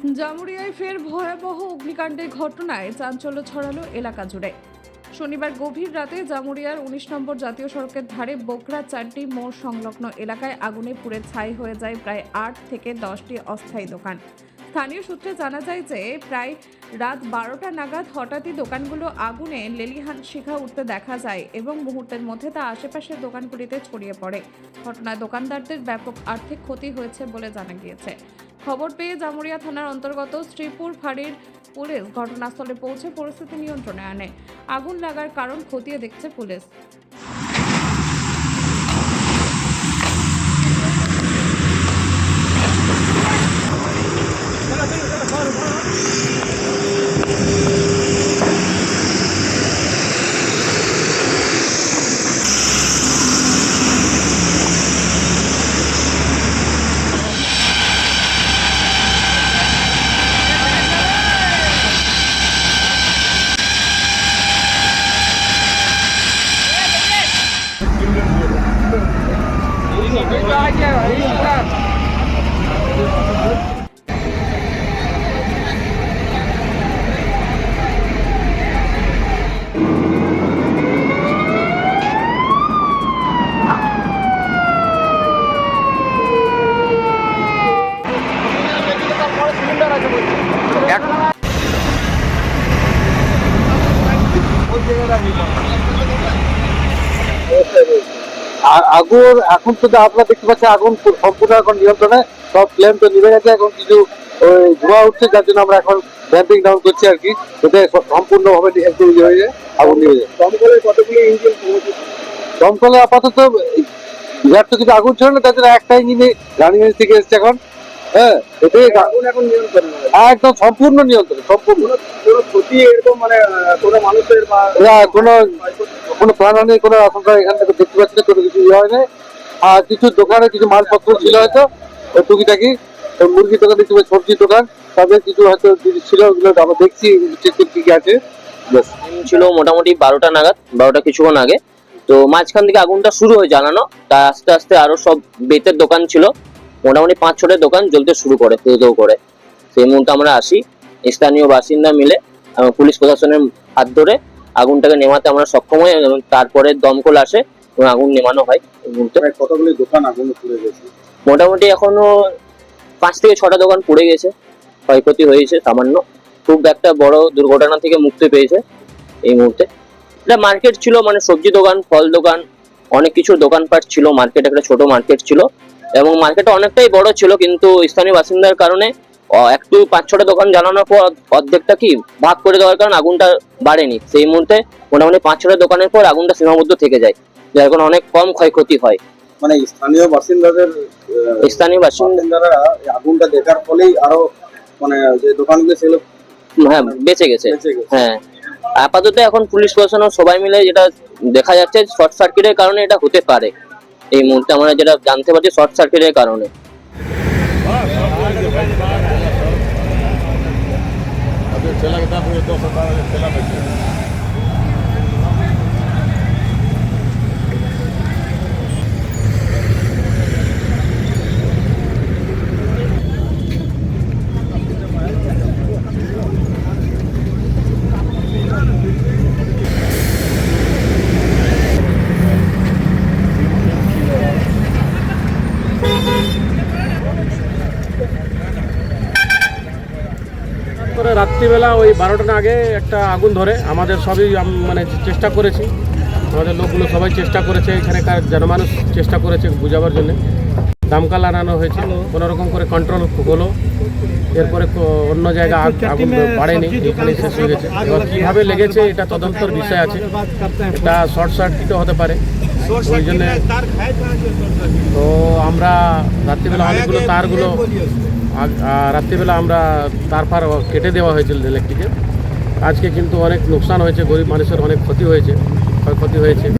জামুরিয়ায় ফের ভয়াবহ অগ্নিকাণ্ডের ঘটনায় চাঞ্চল্য ছড়ালো এলাকা জুড়ে। শনিবার গভীর রাতে জামুরিয়ার উনিশ নম্বর জাতীয় সড়কের ধারে বোকরা চারটি মোড় সংলগ্ন এলাকায় আগুনে পুড়ে ছাই হয়ে যায় প্রায় আট থেকে দশটি অস্থায়ী দোকান। স্থানীয় সূত্রে জানা যায় যে প্রায় রাত বারোটা নাগাদ হঠাৎই দোকানগুলো আগুনে লেলিহান শিখা উঠতে দেখা যায় এবং মুহূর্তের মধ্যে তা আশেপাশের দোকানগুলিতে ছড়িয়ে পড়ে। ঘটনায় দোকানদারদের ব্যাপক আর্থিক ক্ষতি হয়েছে বলে জানা গিয়েছে। খবর পেয়ে জামুরিয়া থানার অন্তর্গত শ্রীপুর ফাঁড়ির পুলিশ ঘটনাস্থলে পৌঁছে পরিস্থিতি নিয়ন্ত্রণে আনে। আগুন লাগার কারণ খতিয়ে দেখছে পুলিশ। আ- আগুন এখন তো আপনার আপনারা দেখতে পাচ্ছেন আগুন সম্পূর্ণ এখন নিয়ন্ত্রণে। সব ফ্লেম তো নিভে গেছে এখন কিছু ওই ধোঁয়া উঠছে যার জন্য আমরা এখন ড্যাম্পিং ডাউন করছি আর কি যাতে সম্পূর্ণভাবে একটু ইয়ে হয়ে যায় আগুন নিভে যায়। দমকলে কতগুলো ইঞ্জিন দমকলে আপাতত বিরাট তো কিছু আগুন ছিল না তার জন্য একটা ইঞ্জিনে রানিং থেকে এসছে এখন। হ্যাঁ এটাই এখন নিয়ন্ত্রণ একদম সম্পূর্ণ নিয়ন্ত্রণ সম্পূর্ণ। কোনো ক্ষতি এরকম মানে কোনো মানুষের বা কোনো কোনো প্রাণহানির কোনো আশঙ্কা এখান থেকে দেখতে পাচ্ছি না কোনো কিছু ইয়ে হয় না আর কিছু দোকানে কিছু মালপত্র ছিল হয়তো ওই টুকিটাকি ওই মুরগির দোকান দেখতে পাচ্ছি সবজির দোকান। তাদের কিছু হয়তো জিনিস ছিল ওগুলো আমরা দেখছি চেক করছি কি আছে। ছিল মোটামুটি বারোটা নাগাদ বারোটা কিছুক্ষণ আগে। তো মাঝখান থেকে আগুনটা শুরু হয়ে জ্বালানো তা আস্তে আস্তে আরও সব বেতের দোকান ছিল। মোটামুটি পাঁচ ছটা দোকান জ্বলতে শুরু করে তেউ তেউ করে। সেই মুহূর্তে আমরা আসি স্থানীয় বাসিন্দা মিলে পুলিশ প্রশাসনের হাত ধরে আগুনটাকে নেমাতে আমরা সক্ষম হই এবং তারপরে দমকল আসে এবং আগুন নেমানো হয় কতগুলি দোকান আগুন পুড়ে গেছে? মোটামুটি এখনও পাঁচ থেকে ছটা দোকান পুড়ে গেছে ক্ষয়ক্ষতি হয়েছে সামান্য। খুব একটা বড় দুর্ঘটনা থেকে মুক্তি পেয়েছে এই মুহূর্তে। এটা মার্কেট ছিল মানে সবজি দোকান ফল দোকান অনেক কিছু দোকানপাট ছিল মার্কেট একটা ছোট মার্কেট ছিল। এবং মার্কেটটা অনেকটাই বড় ছিল কিন্তু স্থানীয় বাসিন্দার কারণে একটু পাঁচ ছটা দোকান জ্বালানোর পর অর্ধেকটা কি ভাগ করে দেওয়ার কারণে আগুনটা বাড়েনি। সেই মুহূর্তে মোটামুটি পাঁচ ছটা দোকানের পর আগুনটা সীমাবদ্ধ থেকে যায় যার কারণে অনেক কম ক্ষয়ক্ষতি হয়। মানে স্থানীয় বাসিন্দাদের স্থানীয় বাসিন্দারা আগুনটা দেখার ফলেই আরও মানে যে দোকানগুলো সেগুলো হ্যাঁ বেঁচে গেছে। হ্যাঁ। আপাতত এখন পুলিশ প্রশাসন সবাই মিলে যেটা দেখা যাচ্ছে শর্ট সার্কিটের কারণে এটা হতে পারে। এই মুহূর্তে আমরা যেটা জানতে পারছি শর্ট সার্কিটের কারণে। করে রাত্রিবেলা ওই বারোটা আগে একটা আগুন ধরে। আমাদের সবই মানে চেষ্টা করেছি। আমাদের লোকগুলো সবাই চেষ্টা করেছে এখানকার জনমানুষ চেষ্টা করেছে বুঝাবার জন্য। দামকাল আনানো হয়েছে কোনো রকম করে কন্ট্রোল হলো। এরপরে অন্য জায়গায় আগ- আগুন বাড়েনি এখানে শেষ হয়ে গেছে। এবার কীভাবে লেগেছে এটা তদন্তর বিষয় আছে। এটা শর্ট সার্কিটও হতে পারে। ওই জন্যে তো আমরা রাত্রিবেলা অনেকগুলো তারগুলো রাত্রিবেলা আমরা তার ফার কেটে দেওয়া হয়েছিল ইলেকট্রিকের আজকে কিন্তু অনেক লোকসান হয়েছে, গরিব মানুষের অনেক ক্ষতি হয়েছে, ক্ষয়ক্ষতি হয়েছে।